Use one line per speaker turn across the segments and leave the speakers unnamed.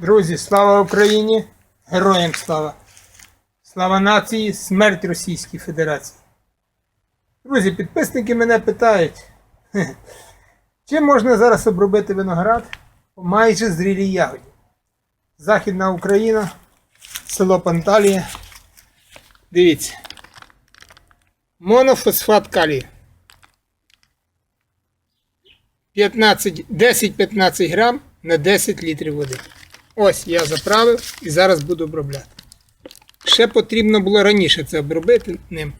Друзі, слава Україні! Героям слава! Слава нації, смерть Російській Федерації. Друзі, підписники мене питають, чим можна зараз обробити виноград по майже зрілій ягоді? Західна Україна, село Панталія. Дивіться. Монофосфат калію. 15 10-15 грам на 10 літрів води. Ось я заправив і зараз буду обробляти. Ще потрібно було раніше це обробити ним.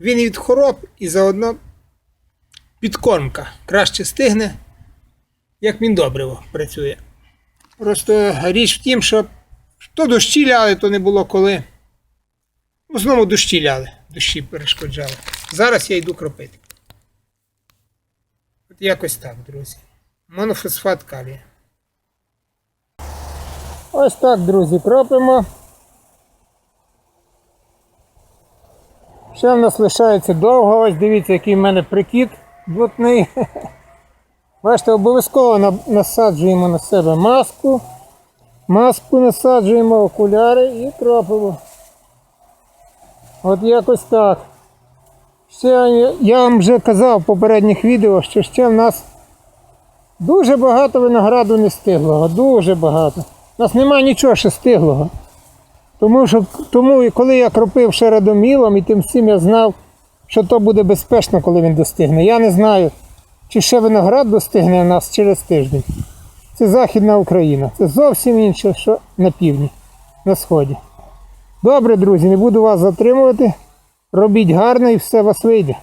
Він від хвороб і заодно підкормка. Краще стигне, як він добриво працює. Просто річ в тім, що то дощі ляли, то не було коли. В основному дощі ляли, дощі перешкоджали. Зараз я йду кропити. От якось так, друзі. Монофосфат калія. Ось так, друзі, кропимо. Ще в нас лишається довго, ось дивіться, який в мене прикид блатний. Бачите, обов'язково насаджуємо на себе маску. Маску насаджуємо, окуляри і кропимо. От якось так. Ще я- вам вже казав в попередніх відео, що ще в нас дуже багато винограду не стиглого, дуже багато. У нас немає нічого ще стиглого. Тому що тому, коли я кропив ще радомілом, і тим всім я знав, що то буде безпечно, коли він достигне. Я не знаю, чи ще виноград достигне у нас через тиждень. Це Західна Україна. Це зовсім інше, що на півдні, на сході. Добре, друзі, не буду вас затримувати. Робіть гарно і все вас вийде.